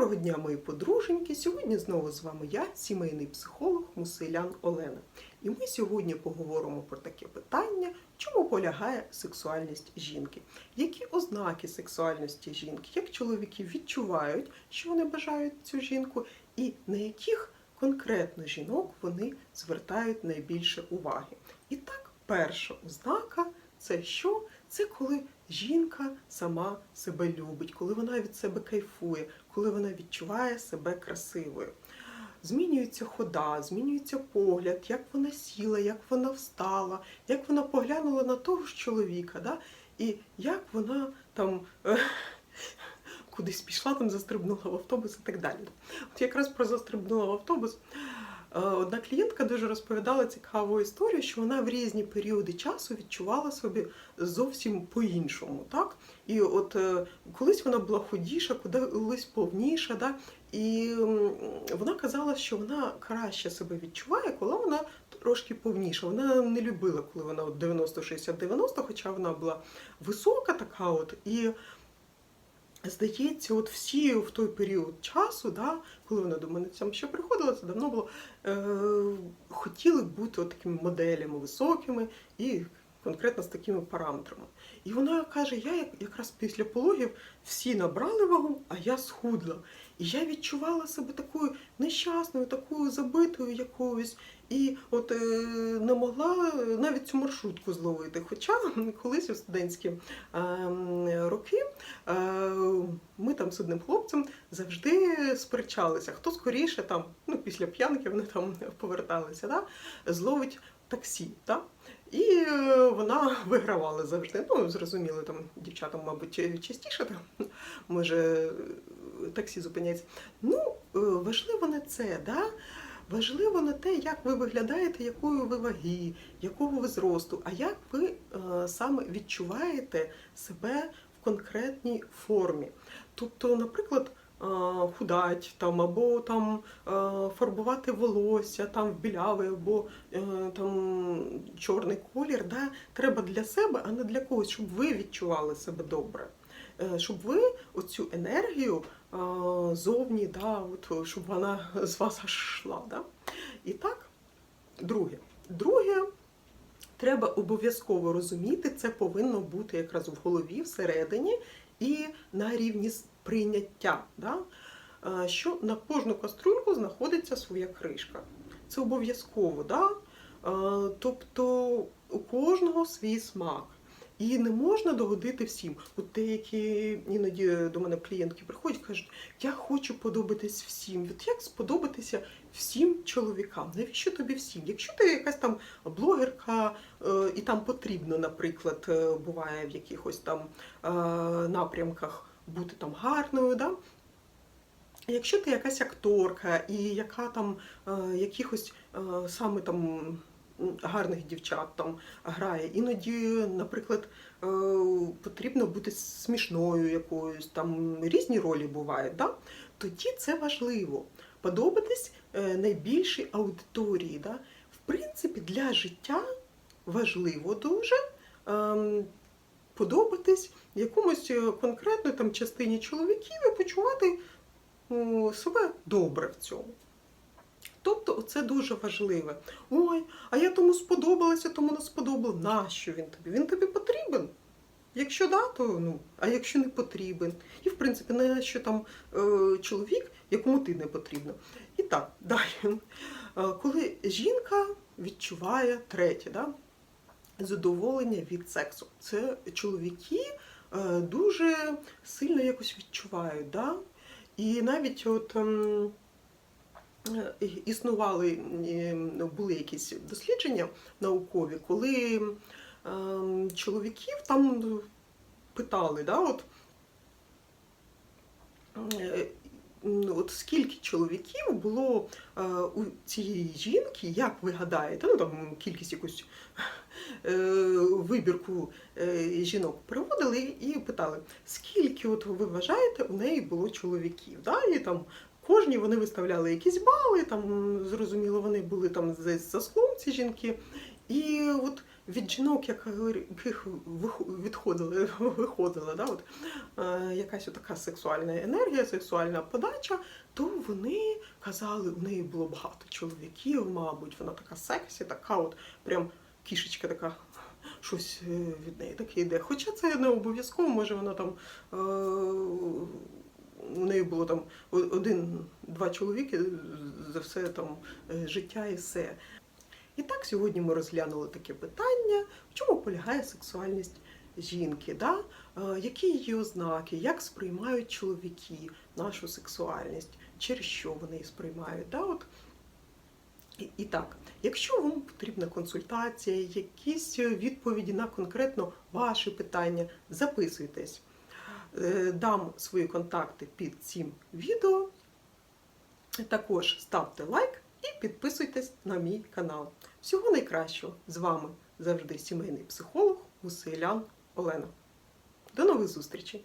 Доброго дня, мої подруженьки! Сьогодні знову з вами я, сімейний психолог Мусилян Олена. І ми сьогодні поговоримо про таке питання, чому полягає сексуальність жінки, які ознаки сексуальності жінки, як чоловіки відчувають, що вони бажають цю жінку, і на яких конкретно жінок вони звертають найбільше уваги. І так, перша ознака це що? Це коли жінка сама себе любить, коли вона від себе кайфує, коли вона відчуває себе красивою. Змінюється хода, змінюється погляд, як вона сіла, як вона встала, як вона поглянула на того ж чоловіка, да? і як вона там е, кудись пішла, там застрибнула в автобус і так далі. От якраз про застрибнула в автобус. Е, Одна клієнтка дуже розповідала цікаву історію, що вона в різні періоди часу відчувала собі зовсім по-іншому. Так? І от е, колись вона була худіша, колись повніша, да? і вона казала, що вона краще себе відчуває, коли вона трошки повніша. Вона не любила, коли вона от 90-60-90, хоча вона була висока така. от, і Здається, от всі в той період часу, да, коли вона до мене там ще приходила, це давно було, е, хотіли бути от такими моделями високими і конкретно з такими параметрами. І вона каже: я якраз після пологів всі набрали вагу, а я схудла. І я відчувала себе такою нещасною, такою забитою якоюсь. І от е, не могла навіть цю маршрутку зловити. Хоча колись у студентські е, роки е, ми там з одним хлопцем завжди сперечалися, хто скоріше там, ну після п'янки вони там поверталися, да, зловить таксі. Да? І е, вона вигравала завжди. Ну, зрозуміло, там дівчатам, мабуть, частіше там може таксі зупиняється. Ну, е, важливо не це, да? Важливо не те, як ви виглядаєте, якої ви ваги, якого ви зросту, а як ви е, саме відчуваєте себе в конкретній формі. Тобто, наприклад, худать там, або там фарбувати волосся, там в білявий, або там чорний колір, да, треба для себе, а не для когось, щоб ви відчували себе добре. Е, Щоб ви оцю енергію зовні, да, от, щоб вона з вас аж йшла. Да? І так, друге. Друге, треба обов'язково розуміти, це повинно бути якраз в голові, всередині і на рівні сприйняття. Да? Е, Що на кожну каструльку знаходиться своя кришка. Це обов'язково. Да? Е, Тобто у кожного свій смак. І не можна догодити всім. От деякі іноді до мене клієнтки приходять, і кажуть, я хочу подобатись всім. От як сподобатися всім чоловікам? Навіщо тобі всім? Якщо ти якась там блогерка, е, і там потрібно, наприклад, е, буває в якихось там напрямках бути там гарною, да? Якщо ти якась акторка, і яка там е, якихось е, саме там гарних дівчат там грає, іноді, наприклад, е, потрібно бути смішною якоюсь, там різні ролі бувають, да? тоді це важливо. Подобатись найбільшій аудиторії. Да? В принципі, для життя важливо дуже ем, подобатись якомусь конкретної там частині чоловіків і почувати себе добре в цьому. Тобто це дуже важливе. Ой, а я тому сподобалася, тому не сподобала. Нащо він тобі? Він тобі потрібен? Якщо да, то ну, а якщо не потрібен. І в принципі, не що там е, чоловік, якому ти не потрібно. І так, далі. Е, коли жінка відчуває третє, да? задоволення від сексу. Це чоловіки е, дуже сильно якось відчувають. Да? І навіть от ем, е, існували, е, були якісь дослідження наукові, коли ем, чоловіків там питали, да, от, е, от скільки чоловіків було е, у цієї жінки, як ви гадаєте, ну там кількість якусь вибірку е, жінок проводили і питали, скільки от ви вважаєте, у неї було чоловіків. Да? І там кожні вони виставляли якісь бали, там зрозуміло, вони були там за, склом ці жінки. І от від жінок, яких відходили, виходила, да, от, е, якась така сексуальна енергія, сексуальна подача, то вони казали, у неї було багато чоловіків, мабуть, вона така сексі, така от прям кішечка така. Щось е, від неї таке йде. Хоча це не обов'язково, може вона там е, у неї було там один-два чоловіки за все там е, життя і все. І так сьогодні ми розглянули таке питання, в чому полягає сексуальність жінки, да? Які її ознаки, як сприймають чоловіки нашу сексуальність, через що вони її сприймають. Да? От. І, і так, якщо вам потрібна консультація, якісь відповіді на конкретно ваші питання, записуйтесь. Е, Дам свої контакти під цим відео. Також ставте лайк і підписуйтесь на мій канал. Всього найкращого! З вами завжди сімейний психолог Гусейлян Олена. До нових зустрічей!